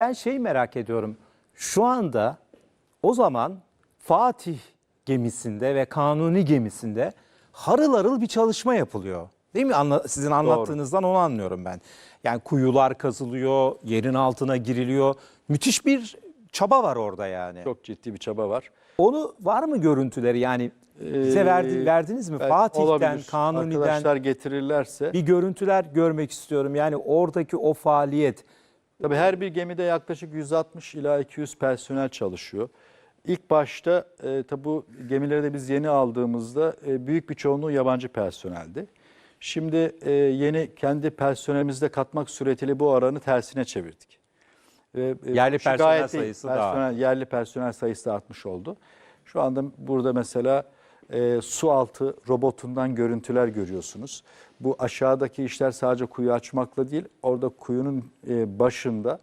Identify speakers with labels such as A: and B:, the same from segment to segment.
A: Ben şey merak ediyorum. Şu anda o zaman Fatih gemisinde ve Kanuni gemisinde harıl harıl bir çalışma yapılıyor. Değil mi? Anla- sizin anlattığınızdan onu anlıyorum ben. Yani kuyular kazılıyor, yerin altına giriliyor. Müthiş bir çaba var orada yani.
B: Çok ciddi bir çaba var.
A: Onu var mı görüntüleri yani bize verdi,
B: Ee,
A: verdiniz mi?
B: belki
A: Fatih'ten,
B: olabilir.
A: Kanuni'den
B: Arkadaşlar getirirlerse.
A: bir görüntüler görmek istiyorum. Yani oradaki o faaliyet.
B: Tabii her bir gemide yaklaşık 160 ila 200 personel çalışıyor. İlk başta e, tabii bu gemileri de biz yeni aldığımızda e, büyük bir çoğunluğu yabancı personeldi. Şimdi e, yeni kendi personelimizde katmak suretiyle bu oranı tersine çevirdik. Ve, e,
A: Yerli personel sayısı da
B: personel, Yerli personel sayısı da artmış oldu. Şu anda burada mesela e, su altı robotundan görüntüler görüyorsunuz. Bu aşağıdaki işler sadece kuyu açmakla değil, orada kuyunun e, başında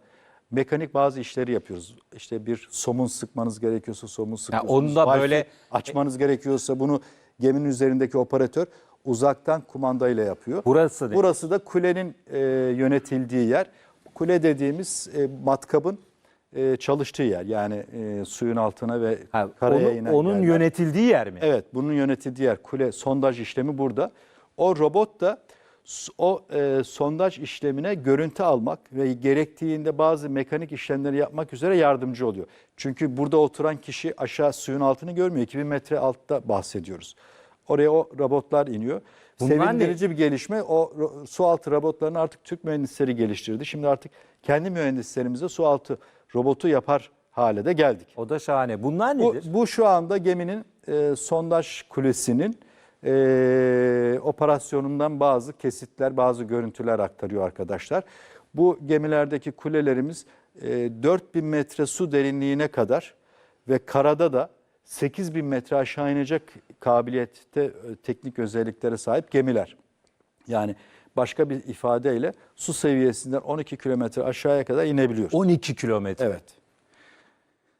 B: mekanik bazı işleri yapıyoruz. İşte bir somun sıkmanız gerekiyorsa somun sıkıyorsunuz.
A: onu da
B: Wi-Fi
A: böyle-
B: açmanız gerekiyorsa bunu geminin üzerindeki operatör uzaktan kumandayla yapıyor.
A: Burası ne?
B: Burası da kulenin e, yönetildiği yer. Kule dediğimiz e, matkabın e, çalıştığı yer. Yani e, suyun altına ve
A: Ha,
B: karaya
A: onu-
B: inen
A: onun
B: yerler.
A: yönetildiği yer mi?
B: Evet, bunun yönetildiği yer kule sondaj işlemi burada. O robot da o e, sondaj işlemine görüntü almak ve gerektiğinde bazı mekanik işlemleri yapmak üzere yardımcı oluyor. Çünkü burada oturan kişi aşağı suyun altını görmüyor. 2000 metre altta bahsediyoruz. Oraya o robotlar iniyor.
A: Bunlar ne?
B: Sevindirici bir gelişme. O su altı robotlarını artık Türk mühendisleri geliştirdi. Şimdi artık kendi mühendislerimize su altı robotu yapar hale de geldik.
A: O da şahane. Bunlar
B: Bu,
A: nedir?
B: bu şu anda geminin e, sondaj kulesinin e, operasyonundan bazı kesitler, bazı görüntüler aktarıyor arkadaşlar. Bu gemilerdeki kulelerimiz e, 4000 metre su derinliğine kadar ve karada da 8000 metre aşağı inecek kabiliyette e, teknik özelliklere sahip gemiler. Yani başka bir ifadeyle su seviyesinden 12 kilometre aşağıya kadar inebiliyor.
A: 12 kilometre.
B: Evet.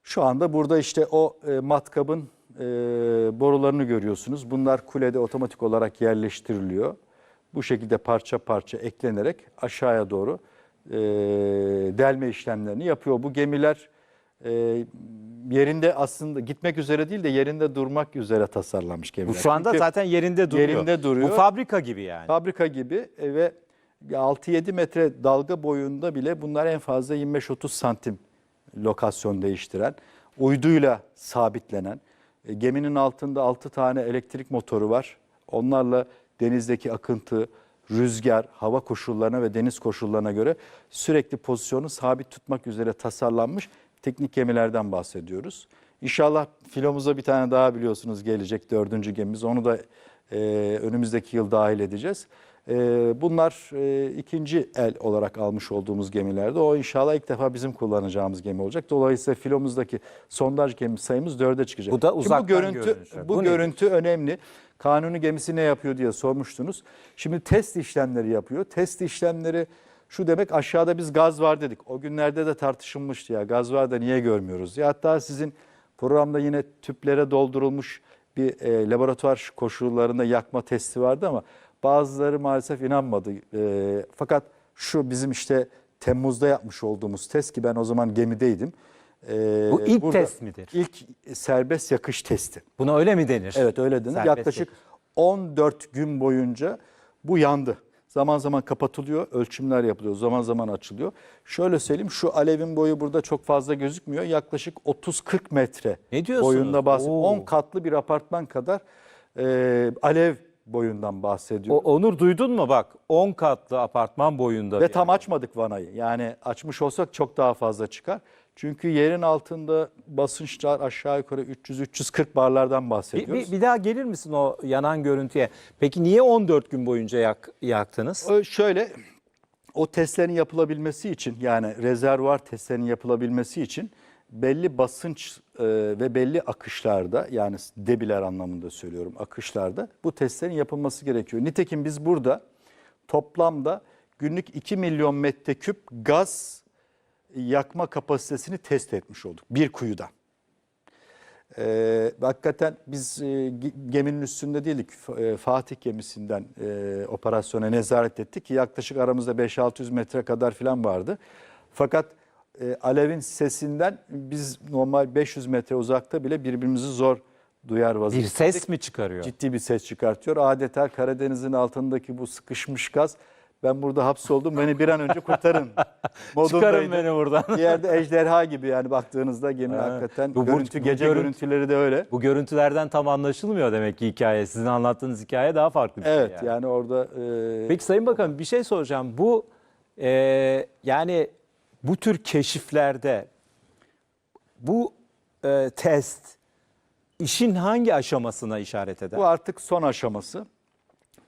B: Şu anda burada işte o e, matkabın e, borularını görüyorsunuz. Bunlar kulede otomatik olarak yerleştiriliyor. Bu şekilde parça parça eklenerek aşağıya doğru e, delme işlemlerini yapıyor. Bu gemiler e, yerinde aslında gitmek üzere değil de yerinde durmak üzere tasarlanmış gemiler.
A: Bu şu anda
B: Çünkü
A: zaten yerinde duruyor.
B: yerinde duruyor.
A: Bu fabrika gibi yani.
B: Fabrika gibi e, ve 6-7 metre dalga boyunda bile bunlar en fazla 25-30 santim lokasyon değiştiren, uyduyla sabitlenen, e, geminin altında 6 tane elektrik motoru var. Onlarla denizdeki akıntı, rüzgar, hava koşullarına ve deniz koşullarına göre sürekli pozisyonu sabit tutmak üzere tasarlanmış teknik gemilerden bahsediyoruz. İnşallah filomuza bir tane daha biliyorsunuz gelecek dördüncü gemimiz. Onu da e, önümüzdeki yıl dahil edeceğiz. E, bunlar e, ikinci el olarak almış olduğumuz gemilerde. O inşallah ilk defa bizim kullanacağımız gemi olacak. Dolayısıyla filomuzdaki sondaj gemi sayımız dörde çıkacak.
A: Bu da
B: Şimdi
A: uzaktan
B: bu görüntü, bu,
A: Bu nedir?
B: görüntü önemli. Kanuni gemisi ne yapıyor diye sormuştunuz. Şimdi test işlemleri yapıyor. Test işlemleri şu demek aşağıda biz gaz var dedik. O günlerde de tartışılmıştı ya gaz var da niye görmüyoruz? Ya hatta sizin programda yine tüplere doldurulmuş bir e, laboratuvar koşullarında yakma testi vardı ama bazıları maalesef inanmadı. E, fakat şu bizim işte Temmuz'da yapmış olduğumuz test ki ben o zaman gemideydim. E,
A: Bu ilk test midir?
B: İlk serbest yakış testi.
A: Buna öyle mi denir?
B: Evet öyle denir.
A: Serbest
B: Yaklaşık
A: yakış.
B: 14 gün boyunca bu yandı. Zaman zaman kapatılıyor, ölçümler yapılıyor, zaman zaman açılıyor. Şöyle söyleyeyim şu alevin boyu burada çok fazla gözükmüyor. Yaklaşık 30-40 metre
A: Ne diyorsunuz?
B: boyunda bahsediyor.
A: Oo.
B: 10 katlı bir apartman kadar e, alev boyundan bahsediyor.
A: O, Onur duydun mu bak 10 katlı apartman boyunda.
B: Ve tam açmadık vanayı. Yani açmış olsak çok daha fazla çıkar. Çünkü yerin altında basınçlar aşağı yukarı 300-340 barlardan
A: Bir,
B: bahsediyoruz.
A: bir, bir daha gelir misin o yanan görüntüye? Peki niye 14 gün boyunca yak, yaktınız?
B: Ö- Şöyle o testlerin yapılabilmesi için yani rezervuar testlerinin yapılabilmesi için belli basınç e, ve belli akışlarda yani debiler anlamında söylüyorum akışlarda bu testlerin yapılması gerekiyor. Nitekim biz burada toplamda günlük 2 milyon metreküp gaz yakma kapasitesini test etmiş olduk bir kuyudan. Ee, hakikaten biz e, ge- geminin üstünde değildik. E, Fatih gemisinden e, operasyona nezaret ettik ki yaklaşık aramızda 5-600 metre kadar falan vardı. Fakat e, alevin sesinden biz normal 500 metre uzakta bile birbirimizi zor duyar
A: Bir
B: vaziyette.
A: ses mi çıkarıyor?
B: Ciddi bir ses çıkartıyor. Adeta Karadeniz'in altındaki bu sıkışmış gaz ben burada hapsoldum beni bir an önce kurtarın.
A: Çıkarın beni buradan.
B: Bir yerde ejderha gibi yani baktığınızda gemi hakikaten
A: Bu-
B: görüntü
A: bu
B: gece
A: görüntü-
B: görüntüleri de öyle.
A: Bu görüntülerden tam anlaşılmıyor demek ki hikaye. Sizin anlattığınız hikaye daha farklı bir
B: Evet
A: şey. yani.
B: yani orada e,
A: Peki Sayın Bakan bir şey soracağım. Bu e, yani bu tür keşiflerde bu e, test işin hangi aşamasına işaret eder?
B: Bu artık son aşaması.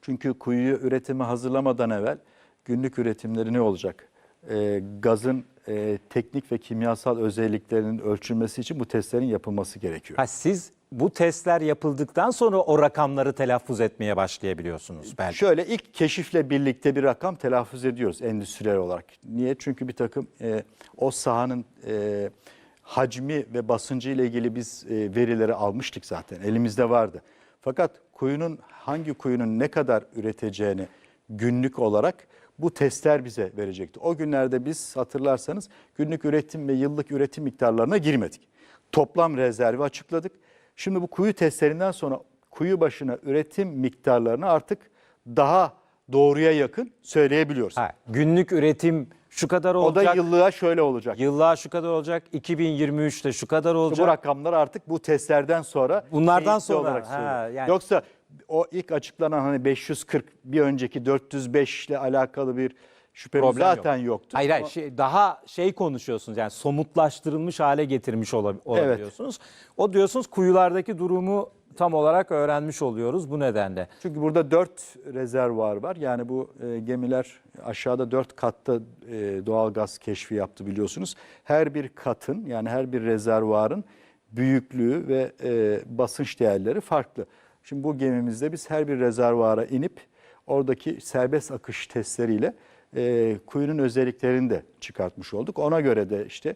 B: Çünkü kuyuyu üretime hazırlamadan evvel günlük üretimleri ne olacak? Ee, gazın e, teknik ve kimyasal özelliklerinin ölçülmesi için bu testlerin yapılması gerekiyor.
A: Ha, siz bu testler yapıldıktan sonra o rakamları telaffuz etmeye başlayabiliyorsunuz belki.
B: Şöyle ilk keşifle birlikte bir rakam telaffuz ediyoruz endüstriyel olarak. Niye? Çünkü bir takım e, o sahanın e, hacmi ve basıncı ile ilgili biz e, verileri almıştık zaten. Elimizde vardı. Fakat kuyunun hangi kuyunun ne kadar üreteceğini günlük olarak bu testler bize verecekti. O günlerde biz hatırlarsanız günlük üretim ve yıllık üretim miktarlarına girmedik. Toplam rezervi açıkladık. Şimdi bu kuyu testlerinden sonra kuyu başına üretim miktarlarını artık daha doğruya yakın söyleyebiliyoruz.
A: Ha, günlük üretim şu kadar
B: o
A: olacak.
B: da yıllığa şöyle olacak.
A: Yıllığa şu kadar olacak. 2023'te şu kadar olacak.
B: Bu rakamlar artık bu testlerden sonra
A: Bunlardan sonra,
B: olarak
A: ha, yani-
B: Yoksa o ilk açıklanan hani 540 bir önceki 405 ile alakalı bir şüphemiz
A: Problem yok.
B: zaten yoktu.
A: Hayır hayır
B: Ama-
A: şey, daha şey konuşuyorsunuz yani somutlaştırılmış hale getirmiş olab- olabiliyorsunuz. O diyorsunuz kuyulardaki durumu tam olarak öğrenmiş oluyoruz bu nedenle.
B: Çünkü burada dört rezervuar var. Yani bu e, gemiler aşağıda dört katta e, doğal gaz keşfi yaptı biliyorsunuz. Her bir katın yani her bir rezervuarın büyüklüğü ve e, basınç değerleri farklı. Şimdi bu gemimizde biz her bir rezervuara inip oradaki serbest akış testleriyle e, kuyunun özelliklerini de çıkartmış olduk. Ona göre de işte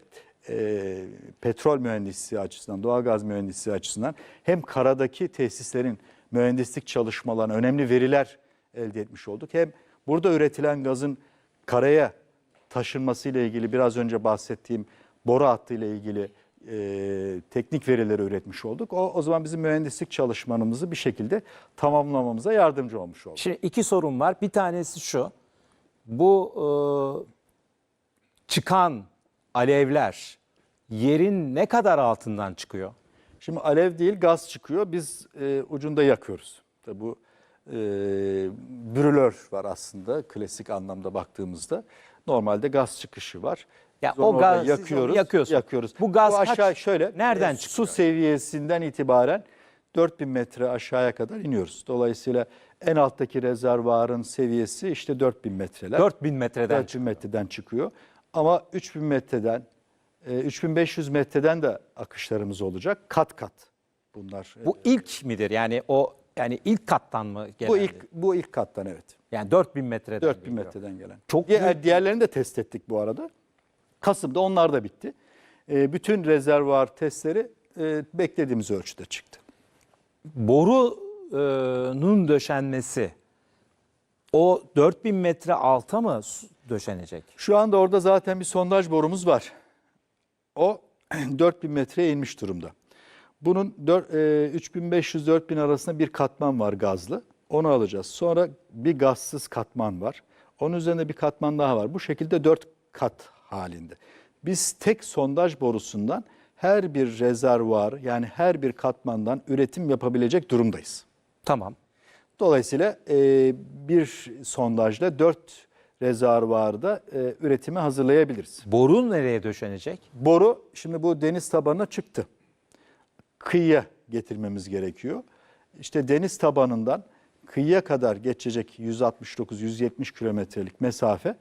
B: e, petrol mühendisliği açısından, doğalgaz mühendisliği açısından hem karadaki tesislerin mühendislik çalışmalarına önemli veriler elde etmiş olduk. Hem burada üretilen gazın karaya taşınması ile ilgili biraz önce bahsettiğim boru hattı ile ilgili e, teknik verileri üretmiş olduk. O, o zaman bizim mühendislik çalışmanımızı bir şekilde tamamlamamıza yardımcı olmuş oldu.
A: Şimdi iki sorun var. Bir tanesi şu. Bu e, çıkan alevler yerin ne kadar altından çıkıyor?
B: Şimdi alev değil gaz çıkıyor. Biz e, ucunda yakıyoruz. Tabii bu e, brülör var aslında klasik anlamda baktığımızda. Normalde gaz çıkışı var.
A: Ya
B: Biz
A: o gaz-
B: yakıyoruz.
A: yakıyorsunuz.
B: Yakıyoruz.
A: Bu gaz kaç-
B: aşağı şöyle
A: nereden
B: e, Su
A: çıkıyor?
B: seviyesinden itibaren 4000 metre aşağıya kadar iniyoruz. Dolayısıyla en alttaki rezervuarın seviyesi işte 4000 metreler.
A: 4000 metreden
B: 4000 metreden çıkıyor. Ama 3000 metreden, e, 3500 metreden de akışlarımız olacak. Kat kat bunlar.
A: Bu ilk midir? Yani o yani ilk kattan mı
B: bu
A: genelde?
B: ilk bu ilk kattan evet.
A: yani 4000 metreden.
B: 4000
A: geliyor.
B: metreden gelen.
A: Çok
B: Diğer, diğerlerini de test ettik bu arada. Kasım'da onlar da bitti. E, bütün rezervuar testleri e, beklediğimiz ölçüde çıktı.
A: Borunun döşenmesi o 4000 metre alta mı döşenecek?
B: Şu anda orada zaten bir sondaj borumuz var. O 4000 metreye inmiş durumda. Bunun dör- e, 3500-4000 arasında bir katman var gazlı. Onu alacağız. Sonra bir gazsız katman var. Onun üzerinde bir katman daha var. Bu şekilde 4 kat halinde. Biz tek sondaj borusundan her bir rezervuar yani her bir katmandan üretim yapabilecek durumdayız.
A: Tamam.
B: Dolayısıyla e, bir sondajla 4 rezervuarda e, üretimi hazırlayabiliriz.
A: Boru nereye döşenecek?
B: Boru şimdi bu deniz tabanına çıktı. Kıyıya getirmemiz gerekiyor. İşte deniz tabanından kıyıya kadar geçecek 169-170 kilometrelik mesafe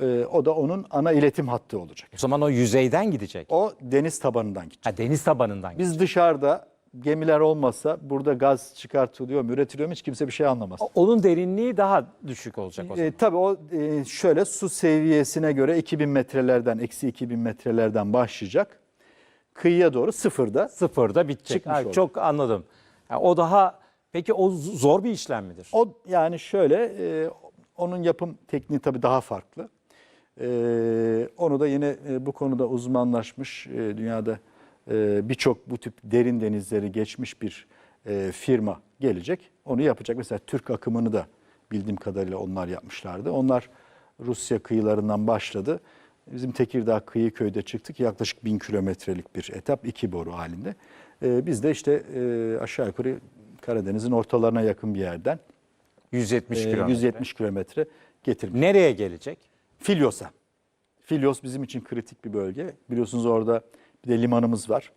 B: e, o da onun ana iletim hattı olacak.
A: O zaman o yüzeyden gidecek.
B: O deniz tabanından gidecek.
A: Ha, deniz tabanından gidecek.
B: Biz dışarıda gemiler olmasa burada gaz çıkartılıyor mu, üretiliyor mu hiç kimse bir şey anlamaz.
A: Onun derinliği daha düşük olacak o zaman.
B: E, tabii o e, şöyle su seviyesine göre 2000 metrelerden, eksi 2000 metrelerden başlayacak. Kıyıya doğru sıfırda.
A: Sıfırda bitecek.
B: Çıkmış
A: Ha,
B: oldu.
A: çok anladım. Ha, o daha peki o z- zor bir işlem midir?
B: O yani şöyle e, onun yapım tekniği tabii daha farklı. Ee, onu da yine e, bu konuda uzmanlaşmış e, dünyada e, birçok bu tip derin denizleri geçmiş bir e, firma gelecek. Onu yapacak. Mesela Türk akımını da bildiğim kadarıyla onlar yapmışlardı. Onlar Rusya kıyılarından başladı. Bizim Tekirdağ kıyı köyde çıktık. Yaklaşık bin kilometrelik bir etap iki boru halinde. Ee, biz de işte e, aşağı yukarı Karadeniz'in ortalarına yakın bir yerden
A: 170
B: e,
A: kilometre.
B: 170 kilometre getirmiş.
A: Nereye gelecek?
B: Filyos'a. Filyos bizim için kritik bir bölge. Biliyorsunuz orada bir de limanımız var.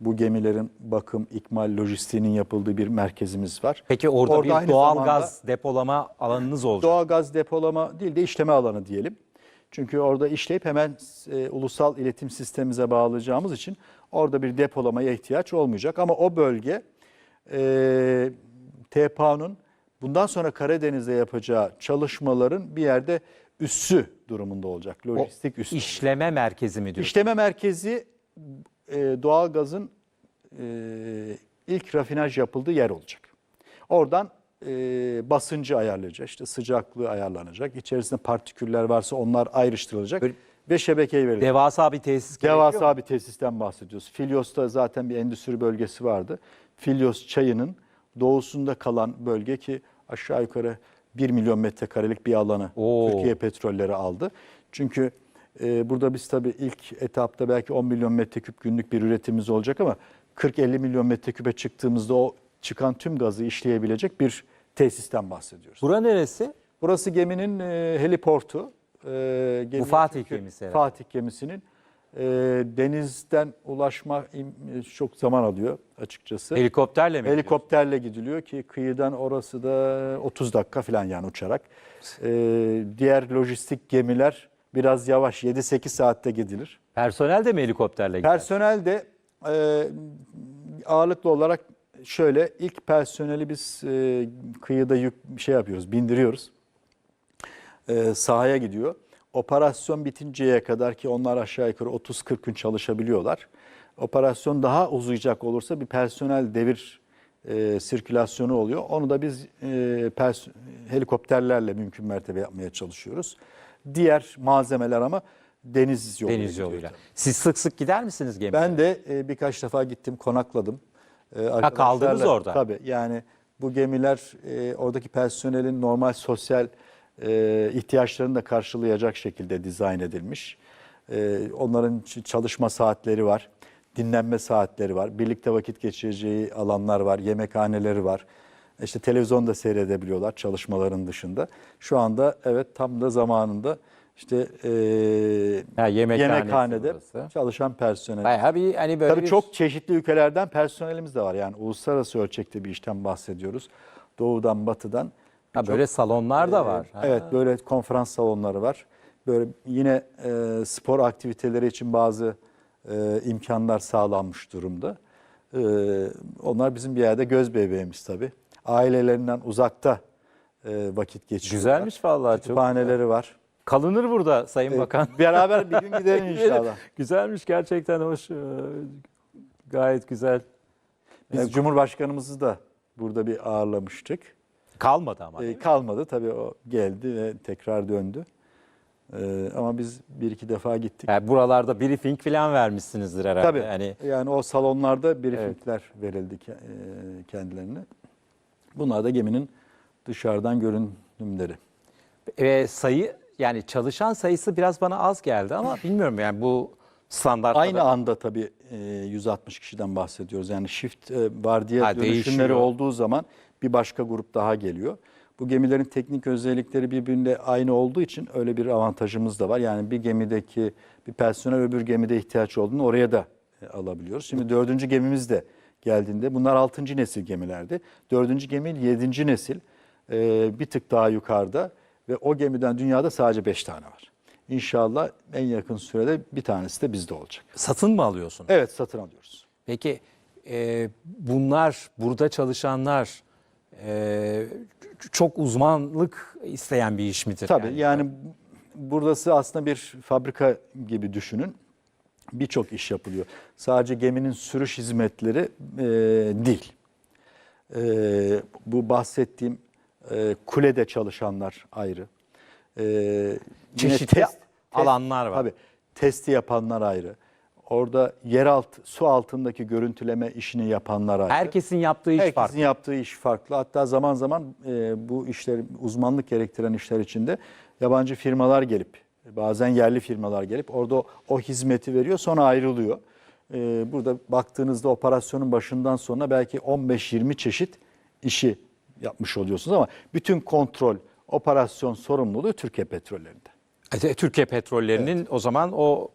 B: Bu gemilerin bakım, ikmal, lojistiğinin yapıldığı bir merkezimiz var.
A: Peki orada,
B: Orada
A: bir doğal gaz depolama alanınız olacak.
B: Doğal gaz depolama değil de işleme alanı diyelim. Çünkü orada işleyip hemen e, ulusal iletim sistemimize bağlayacağımız için orada bir depolamaya ihtiyaç olmayacak. Ama o bölge e, TPA'nın bundan sonra Karadeniz'de yapacağı çalışmaların bir yerde üssü durumunda olacak. Lojistik üssü.
A: işleme merkezi mi diyorsun?
B: İşleme merkezi e, doğalgazın e, ilk rafinaj yapıldığı yer olacak. Oradan e, basıncı ayarlayacak, işte sıcaklığı ayarlanacak. İçerisinde partiküller varsa onlar ayrıştırılacak
A: Böyle-
B: ve şebekeye verilecek.
A: Devasa bir tesis?
B: Devasa bir tesisten bahsediyoruz. Filyos'ta zaten bir endüstri bölgesi vardı. Filyos çayının doğusunda kalan bölge ki aşağı yukarı 1 milyon metrekarelik bir alanı
A: Oo.
B: Türkiye petrolleri aldı. Çünkü e, burada biz tabii ilk etapta belki 10 milyon metreküp günlük bir üretimimiz olacak ama 40-50 milyon metreküpe çıktığımızda o çıkan tüm gazı işleyebilecek bir tesisten bahsediyoruz.
A: Bura neresi?
B: Burası geminin e, heliportu. E, gemi-
A: Fatih
B: çünkü
A: gemisi herhalde.
B: Fatih gemisinin e, denizden ulaşma im- çok zaman alıyor açıkçası.
A: Helikopterle mi?
B: Helikopterle gidiliyor ki kıyıdan orası da 30 dakika falan yani uçarak. E, diğer lojistik gemiler biraz yavaş 7-8 saatte gidilir.
A: Personel de mi helikopterle gider?
B: Personel de e, ağırlıklı olarak şöyle ilk personeli biz e, kıyıda yük şey yapıyoruz, bindiriyoruz. E, sahaya gidiyor. Operasyon bitinceye kadar ki onlar aşağı yukarı 30-40 gün çalışabiliyorlar. Operasyon daha uzayacak olursa bir personel devir e, sirkülasyonu oluyor. Onu da biz e, pers- helikopterlerle mümkün mertebe yapmaya çalışıyoruz. Diğer malzemeler ama deniz yoluyla.
A: Deniz yoluyla. Siz sık sık gider misiniz gemiye?
B: Ben de e, birkaç defa gittim, konakladım. E,
A: kaldınız
B: arkadaşlarla-
A: orada.
B: Tabii yani bu gemiler e, oradaki personelin normal sosyal e, ihtiyaçlarını da karşılayacak şekilde dizayn edilmiş. E, onların çalışma saatleri var, dinlenme saatleri var, birlikte vakit geçireceği alanlar var, yemekhaneleri var. İşte televizyon da seyredebiliyorlar çalışmaların dışında. Şu anda evet tam da zamanında işte e,
A: Ha,
B: yemekhanede
A: burası.
B: çalışan personel.
A: Bayağı bir hani böyle
B: Tabii
A: bir
B: çok çeşitli ülkelerden personelimiz de var. Yani uluslararası ölçekte bir işten bahsediyoruz. Doğudan, batıdan.
A: ha, böyle salonlar da var. Ha.
B: Evet böyle konferans salonları var. Böyle yine e, spor aktiviteleri için bazı e, imkanlar sağlanmış durumda. E, onlar bizim bir yerde göz bebeğimiz tabii. Ailelerinden uzakta e, vakit geçiriyorlar.
A: Güzelmiş vallahi çok.
B: Kütüphaneleri var.
A: Kalınır burada Sayın Bakan.
B: Beraber bir gün gidelim inşallah.
A: Güzelmiş gerçekten hoş. Ee, Gayet güzel.
B: Biz Cumhurbaşkanımızı da burada bir ağırlamıştık.
A: Kalmadı ama.
B: E, kalmadı tabii o geldi ve tekrar döndü. E, ama biz bir iki defa gittik.
A: Yani buralarda briefing falan vermişsinizdir herhalde.
B: tabii
A: Yani
B: yani o salonlarda briefingler verildi ke- e, kendilerine. Bunlar da geminin dışarıdan görünümleri.
A: ve sayı yani çalışan sayısı biraz bana az geldi ama bilmiyorum yani bu standart
B: Aynı anda tabii e, 160 kişiden bahsediyoruz. Yani shift e, vardiya
A: Ha,
B: dönüşümleri
A: değişiyor.
B: olduğu zaman bir başka grup daha geliyor. Bu gemilerin teknik özellikleri birbirine aynı olduğu için öyle bir avantajımız da var. Yani bir gemideki bir personel öbür gemide ihtiyaç olduğunu oraya da e, alabiliyoruz. Şimdi dördüncü gemimiz de geldiğinde bunlar altıncı nesil gemilerdi. Dördüncü gemi yedinci nesil e, bir tık daha yukarıda ve o gemiden dünyada sadece beş tane var. İnşallah en yakın sürede bir tanesi de bizde olacak.
A: satın mı alıyorsun?
B: Evet satın alıyoruz.
A: Peki e, bunlar burada çalışanlar e, çok uzmanlık isteyen bir iş midir?
B: Tabii yani, burası aslında bir fabrika gibi düşünün. Birçok iş yapılıyor. Sadece geminin sürüş hizmetleri e, değil. E, bu bahsettiğim e, kulede çalışanlar ayrı. E,
A: Çeşitli
B: test,
A: alanlar var.
B: Tabii testi yapanlar ayrı. Orada yeraltı, su altındaki görüntüleme işini yapanlar ayrı.
A: Herkesin yaptığı iş
B: Herkesin
A: farklı.
B: yaptığı iş farklı. Hatta zaman zaman e, bu işler, uzmanlık gerektiren işler içinde yabancı firmalar gelip, bazen yerli firmalar gelip orada o, hizmeti veriyor sonra ayrılıyor. E, burada baktığınızda operasyonun başından sonuna belki 15-20 çeşit işi yapmış oluyorsunuz ama bütün kontrol, operasyon sorumluluğu Türkiye Petrolleri'nde.
A: E, Türkiye Petrolleri'nin o zaman o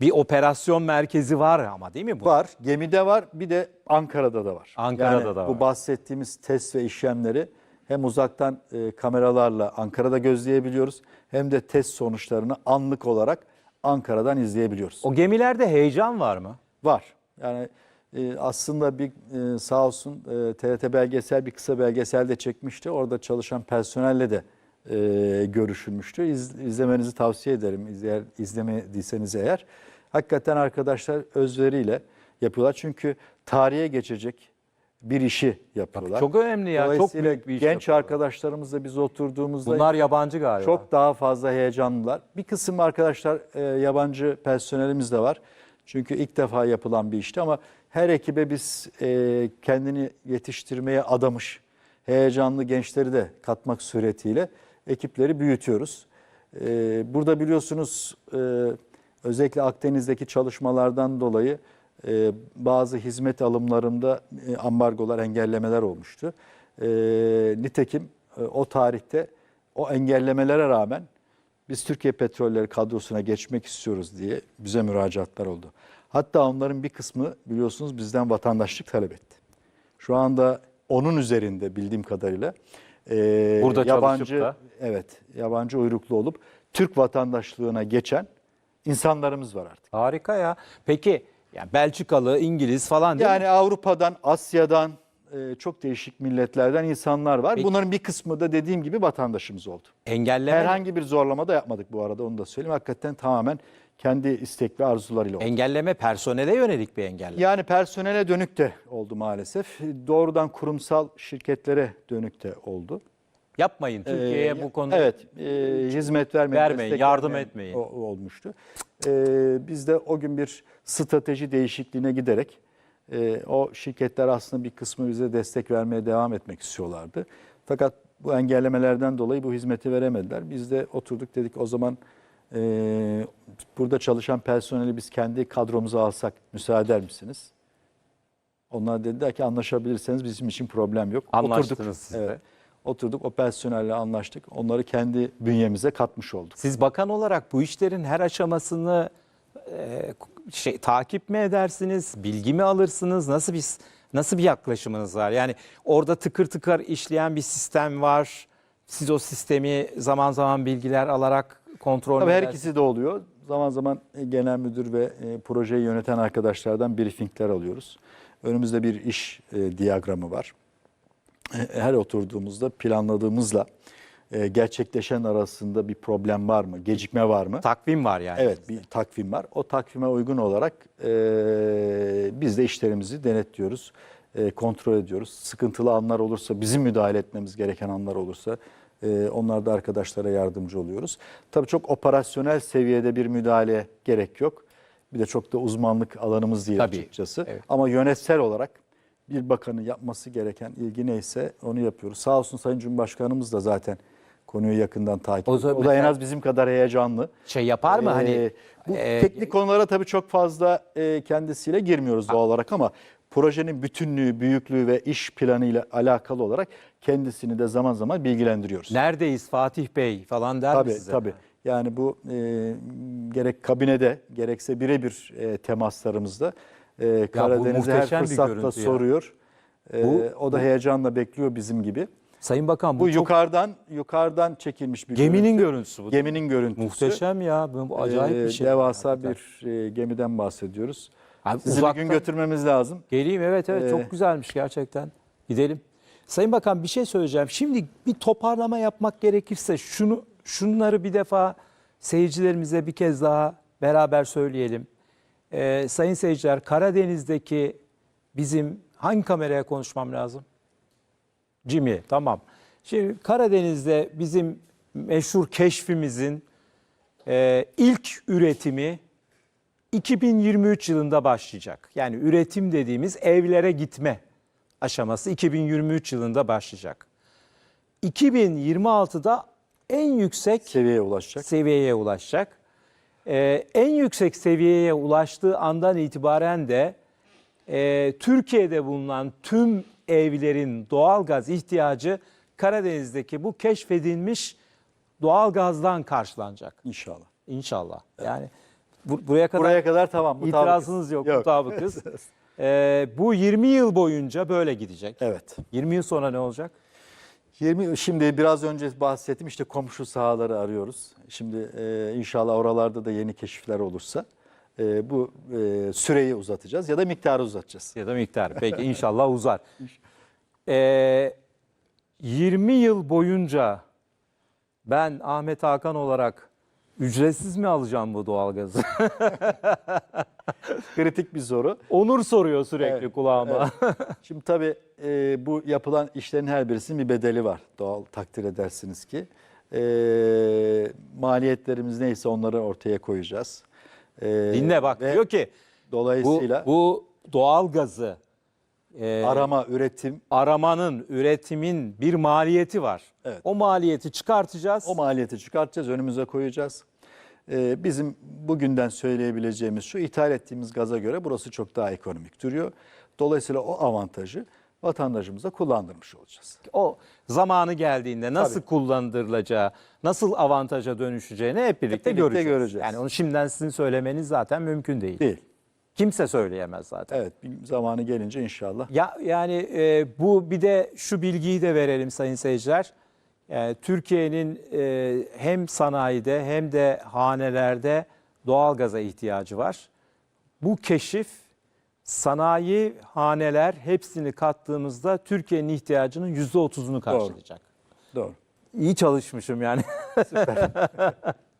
A: bir operasyon merkezi var ama değil mi bu?
B: Var, gemide var, bir de Ankara'da da var.
A: Ankara'da
B: yani
A: da
B: Bu
A: var.
B: bahsettiğimiz test ve işlemleri hem uzaktan e, kameralarla Ankara'da gözleyebiliyoruz hem de test sonuçlarını anlık olarak Ankara'dan izleyebiliyoruz.
A: O gemilerde heyecan var mı?
B: Var. Yani e, aslında bir e, sağ olsun e, TRT belgesel bir kısa belgesel de çekmişti. Orada çalışan personelle de e, görüşülmüştü. İz, izlemenizi tavsiye ederim. İzleyer, izlemediyseniz eğer. Hakikaten arkadaşlar özveriyle yapıyorlar. Çünkü tarihe geçecek bir işi yapıyorlar.
A: çok önemli ya, çok büyük bir iş
B: genç
A: yapıyorlar.
B: arkadaşlarımızla biz oturduğumuzda
A: Bunlar yabancı galiba.
B: çok daha fazla heyecanlılar. Bir kısım arkadaşlar e, yabancı personelimiz de var. Çünkü ilk defa yapılan bir işti ama her ekibe biz e, kendini yetiştirmeye adamış heyecanlı gençleri de katmak suretiyle ekipleri büyütüyoruz. E, burada biliyorsunuz e, özellikle Akdeniz'deki çalışmalardan dolayı e, bazı hizmet alımlarında e, ambargolar, engellemeler olmuştu. E, nitekim e, o tarihte o engellemelere rağmen biz Türkiye Petrolleri kadrosuna geçmek istiyoruz diye bize müracaatlar oldu. Hatta onların bir kısmı biliyorsunuz bizden vatandaşlık talep etti. Şu anda onun üzerinde bildiğim kadarıyla e,
A: Burada
B: yabancı
A: da.
B: evet yabancı uyruklu olup Türk vatandaşlığına geçen insanlarımız var artık.
A: Harika ya. Peki ya Belçikalı, İngiliz falan değil mi?
B: Yani Avrupa'dan, Asya'dan e, çok değişik milletlerden insanlar var.
A: Peki.
B: Bunların bir kısmı da dediğim gibi vatandaşımız oldu.
A: Engelleme
B: Herhangi bir zorlama da yapmadık bu arada onu da söyleyeyim. Hakikaten tamamen kendi istek ve arzularıyla oldu.
A: engelleme personele yönelik bir engelleme.
B: Yani personele dönük de oldu maalesef. Doğrudan kurumsal şirketlere dönük de oldu.
A: Yapmayın Türkiye'ye
B: Ee,
A: bu konuda.
B: Evet, e, hizmet vermeyin,
A: Vermeyin, yardım etmeyin.
B: o- olmuştu. E, biz de o gün bir strateji değişikliğine giderek e, o şirketler aslında bir kısmı bize destek vermeye devam etmek istiyorlardı. Fakat bu engellemelerden dolayı bu hizmeti veremediler. Biz de oturduk dedik o zaman e, burada çalışan personeli biz kendi kadromuza alsak müsaade eder misiniz? Onlar dediler ki anlaşabilirseniz bizim için problem yok.
A: Anlaştınız siz de.
B: Evet. Oturduk o personelle anlaştık. Onları kendi bünyemize katmış olduk.
A: Siz bakan olarak bu işlerin her aşamasını e, şey takip mi edersiniz? Bilgi mi alırsınız? Nasıl bir nasıl bir yaklaşımınız var? Yani orada tıkır tıkır işleyen bir sistem var. Siz o sistemi zaman zaman bilgiler alarak kontrol
B: Tabii her
A: edersiniz.
B: ikisi de oluyor. Zaman zaman genel müdür ve e, projeyi yöneten arkadaşlardan briefingler alıyoruz. Önümüzde bir iş e, diyagramı var. E, Her oturduğumuzda planladığımızla e, gerçekleşen arasında bir problem var mı? Gecikme var mı?
A: takvim var yani.
B: Evet bir takvim var. O takvime uygun olarak e, biz de işlerimizi denetliyoruz, e, kontrol ediyoruz. Sıkıntılı anlar olursa, bizim müdahale etmemiz gereken anlar olursa e, onlar da arkadaşlara yardımcı oluyoruz. Tabii çok operasyonel seviyede bir müdahale gerek yok. Bir de çok da uzmanlık alanımız değil
A: Tabii,
B: açıkçası.
A: evet.
B: Ama yönetsel olarak bir bakanın yapması gereken ilgi neyse onu yapıyoruz. Sağ olsun Sayın Cumhurbaşkanımız da zaten konuyu yakından takip
A: O
B: ediyor. O da en az bizim kadar heyecanlı.
A: Şey yapar mı hani
B: Ee, bu
A: e,
B: teknik konulara tabii çok fazla e, kendisiyle girmiyoruz doğal olarak ama projenin bütünlüğü, büyüklüğü ve iş planıyla alakalı olarak kendisini de zaman zaman bilgilendiriyoruz.
A: neredeyiz Fatih Bey falan der mi
B: Tabii
A: size?
B: tabii. Yani bu e, gerek kabinede gerekse birebir e, temaslarımızda e, Karadeniz'e her
A: muhteşem bir
B: fırsatta soruyor. E,
A: Bu-
B: o da heyecanla bekliyor bizim gibi.
A: Sayın Bakan bu,
B: Bu
A: çok
B: yukarıdan yukarıdan çekilmiş bir
A: geminin
B: görüntü.
A: görüntüsü bu.
B: geminin görüntüsü.
A: Muhteşem ya. Bu, bu acayip
B: Ee,
A: bir şey.
B: Devasa
A: Hakikaten.
B: bir e, gemiden bahsediyoruz.
A: Abi
B: Sizi bir
A: uzaktan-
B: gün götürmemiz lazım.
A: Geleyim evet evet
B: Ee,
A: çok güzelmiş gerçekten. Gidelim. Sayın Bakan bir şey söyleyeceğim. Şimdi bir toparlama yapmak gerekirse şunu şunları bir defa seyircilerimize bir kez daha beraber söyleyelim. Ee, sayın seyirciler Karadeniz'deki bizim hangi kameraya konuşmam lazım? Jimmy tamam. Şimdi Karadeniz'de bizim meşhur keşfimizin Ee, ilk üretimi 2023 yılında başlayacak. Yani üretim dediğimiz evlere gitme aşaması 2023 yılında başlayacak. 2026'da en yüksek
B: Seviyeye ulaşacak.
A: seviyeye ulaşacak. Ee, en yüksek seviyeye ulaştığı andan itibaren de e, Türkiye'de bulunan tüm evlerin doğalgaz ihtiyacı Karadeniz'deki bu keşfedilmiş doğalgazdan karşılanacak.
B: İnşallah.
A: İnşallah. Yani bu- buraya kadar
B: Buraya kadar tamam. mutabıkız.
A: itirazınız yok, mutabıkız. Ee, bu 20 yıl boyunca böyle gidecek.
B: Evet.
A: 20 yıl sonra ne olacak?
B: 20 şimdi biraz önce bahsettim işte komşu sahaları arıyoruz. Şimdi e, inşallah oralarda da yeni keşifler olursa e, bu e, süreyi uzatacağız ya da miktarı uzatacağız.
A: Ya da miktar. Peki inşallah uzar. Ee, 20 yıl boyunca ben Ahmet Hakan olarak ücretsiz mi alacağım bu doğalgazı?
B: Kritik bir soru.
A: Onur soruyor sürekli
B: Evet,
A: kulağıma.
B: Şimdi tabii e, bu yapılan işlerin her birisinin bir bedeli var. Doğal takdir edersiniz ki. E, maliyetlerimiz neyse onları ortaya koyacağız. E,
A: Dinle bak
B: ve
A: diyor ki bu,
B: Dolayısıyla
A: bu doğalgazı e,
B: arama, üretim
A: aramanın, üretimin bir maliyeti var.
B: Evet.
A: O maliyeti çıkartacağız.
B: O maliyeti çıkartacağız, önümüze koyacağız. Ee, bizim bugünden söyleyebileceğimiz şu, ithal ettiğimiz gaza göre burası çok daha ekonomik duruyor. Dolayısıyla o avantajı vatandaşımıza kullandırmış olacağız.
A: O zamanı geldiğinde nasıl kullanılacağı, nasıl avantaja dönüşeceğini hep birlikte,
B: birlikte
A: göreceğiz.
B: göreceğiz.
A: Yani onu şimdiden sizin söylemeniz zaten mümkün değil.
B: Değil.
A: Kimse söyleyemez zaten.
B: Evet, bir zamanı gelince inşallah.
A: Ya yani e, bu bir de şu bilgiyi de verelim sayın seyirciler. E, Türkiye'nin e, hem sanayide hem de hanelerde doğalgaza ihtiyacı var. Bu keşif sanayi, haneler hepsini kattığımızda Türkiye'nin ihtiyacının %30'unu karşılayacak.
B: Doğru.
A: İyi çalışmışım yani.